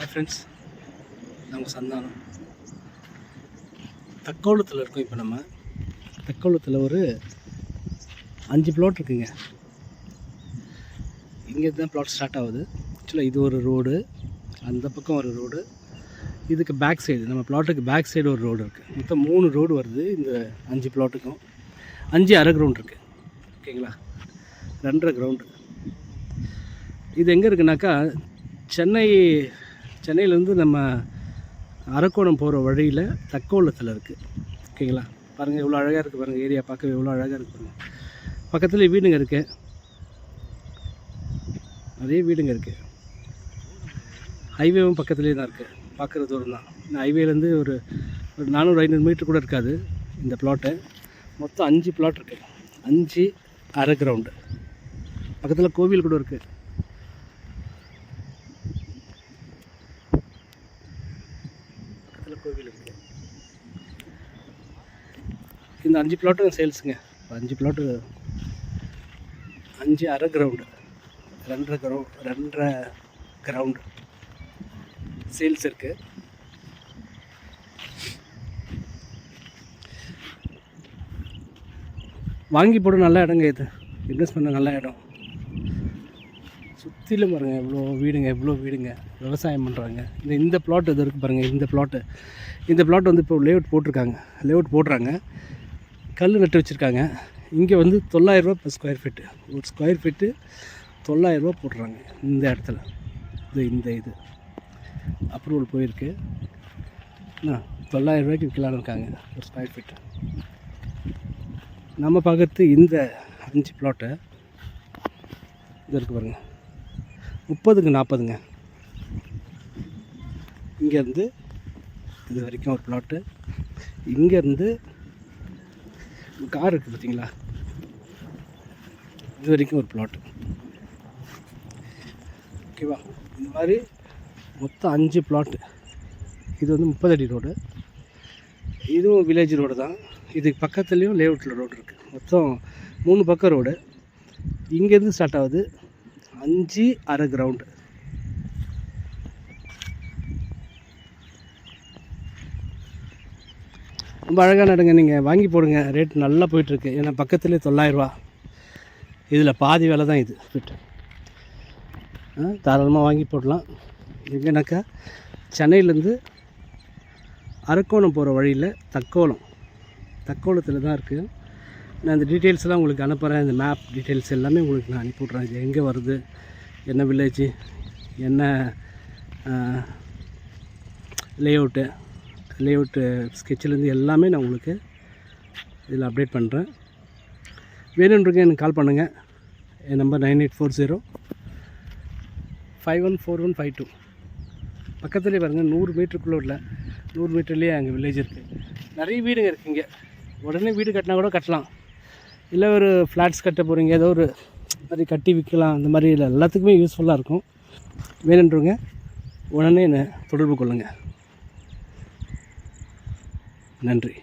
Hi friends நம்ம சந்தானம். தக்கோலத்தில் இருக்கோம் இப்போ நம்ம. தக்கோலத்தில் ஒரு அஞ்சு பிளாட் இருக்குங்க. இங்கே தான் பிளாட் ஸ்டார்ட் ஆகுது. ஆக்சுவலாக இது ஒரு ரோடு அந்த பக்கம் ஒரு ரோடு இதுக்கு பேக் சைடு நம்ம பிளாட்டுக்கு பேக் சைடு ஒரு ரோடு இருக்குது மொத்தம் மூணு ரோடு வருது இந்த அஞ்சு பிளாட்டுக்கும் அஞ்சு அரை கிரவுண்ட் இருக்குது ஓகேங்களா? ரெண்டரை கிரவுண்டு இது எங்கே இருக்குனாக்கா சென்னை சென்னையிலேருந்து நம்ம அரக்கோணம் போகிற வழியில் தக்கோலத்தில் இருக்குது ஓகேங்களா? பாருங்கள் எவ்வளோ அழகாக இருக்குது பாருங்கள் ஏரியா பார்க்கவே எவ்வளோ அழகாக இருக்குது பாருங்கள் பக்கத்தில் வீடுங்க இருக்குது நிறைய வீடுங்க இருக்குது ஹைவேவும் பக்கத்துலேயே தான் இருக்குது பார்க்குற தூரம் தான். இந்த ஹைவேலேருந்து ஒரு ஒரு நானூறு ஐநூறு மீட்டர் கூட இருக்காது இந்த பிளாட்டு மொத்தம் அஞ்சு பிளாட் இருக்குது அஞ்சு அரை கிரவுண்டு பக்கத்தில் கோவில் கூட இருக்குது பக்கத்தில் கோவில் இருக்குது இந்த அஞ்சு பிளாட்டும் சேல்ஸுங்க இப்போ அஞ்சு பிளாட்டு அஞ்சு அரை கிரவுண்டு ரெண்டரை கிரவு ரெண்டரை கிரவுண்டு சேல்ஸ் இருக்குது வாங்கி போட நல்ல இடங்க இது. இன்வெஸ்ட் பண்ண நல்ல இடம். சுற்றிலும் பாருங்கள் எவ்வளோ வீடுங்க எவ்வளோ வீடுங்க. விவசாயம் பண்ணுறாங்க இந்த இந்த பிளாட் இது இருக்குது பாருங்கள் இந்த பிளாட்டு இந்த பிளாட் வந்து இப்போ லேஅவுட் போட்டிருக்காங்க. லேஅவுட் போடுறாங்க. கல் நட்டு வச்சுருக்காங்க. இங்கே வந்து தொள்ளாயிரரூபா இப்போ ஸ்கொயர் ஃபீட்டு ஒரு ஸ்கொயர் ஃபீட்டு தொள்ளாயிரரூபா போடுறாங்க இந்த இடத்துல. இது இந்த இது. அப்ரூவல் போயிருக்கு. என்ன தொள்ளாயிரம் ரூபாய்க்கு விற்கலான்னு இருக்காங்க ஒரு ஸ்கொயர் ஃபீட்டு நம்ம பார்க்குறது இந்த அஞ்சு பிளாட்டை இது இருக்குது பாருங்கள் முப்பதுக்கு நாற்பதுங்க. இங்கேருந்து இது வரைக்கும் ஒரு பிளாட்டு இங்கேருந்து கார் இருக்குது பார்த்தீங்களா? இது வரைக்கும் ஒரு பிளாட்டு ஓகேவா இந்த மாதிரி மொத்தம் அஞ்சு பிளாட்டு இது வந்து முப்பது அடி ரோடு இதுவும் வில்லேஜ் ரோடு தான். இதுக்கு பக்கத்துலேயும் லேஅவுட்டில் ரோடு இருக்குது மொத்தம் மூணு பக்கம் ரோடு இங்கேருந்து ஸ்டார்ட் ஆகுது. அஞ்சு அரை கிரவுண்டு ரொம்ப அழகாக நடுங்க நீங்கள் வாங்கி போடுங்க. ரேட் நல்லா போயிட்டுருக்கு. ஏன்னா பக்கத்துலேயே தொள்ளாயிரரூவா இதில் பாதி வேலை தான் இது. ஃபிட் தாராளமாக வாங்கி போடலாம். எங்கேனாக்கா சென்னையிலேருந்து அரக்கோணம் போகிற வழியில் தக்கோலம். தக்கோலத்தில் தான் இருக்குது நான் இந்த டீட்டெயில்ஸ்லாம் உங்களுக்கு அனுப்புகிறேன் இந்த மேப் டீட்டெயில்ஸ் எல்லாமே உங்களுக்கு நான் அனுப்பி விட்றேன் இது எங்கே வருது? என்ன வில்லேஜ் என்ன லேஅவுட்டு லேஅவுட்டு ஸ்கெட்சிலேருந்து எல்லாமே நான் உங்களுக்கு இதில் அப்டேட் பண்ணுறேன் வேணுன்றக்கு எனக்கு கால் பண்ணுங்கள் என் number nine eight four zero five one four one five two பக்கத்துலேயே பாருங்கள் நூறு மீட்டருக்குள்ளே உள்ள நூறு மீட்டர்லேயே அங்கே வில்லேஜ் இருக்குது நிறைய வீடுங்க இங்கே. உடனே வீடு கட்டினா கூட கட்டலாம். இல்லை ஒரு ஃப்ளாட்ஸ் கட்ட போகிறீங்க ஏதோ ஒரு மாதிரி கட்டி விற்கலாம் அந்த மாதிரி இல்லை எல்லாத்துக்குமே யூஸ்ஃபுல்லாக இருக்கும். வேணுன்றவங்க உடனே என்னை தொடர்பு கொள்ளுங்கள் நன்றி.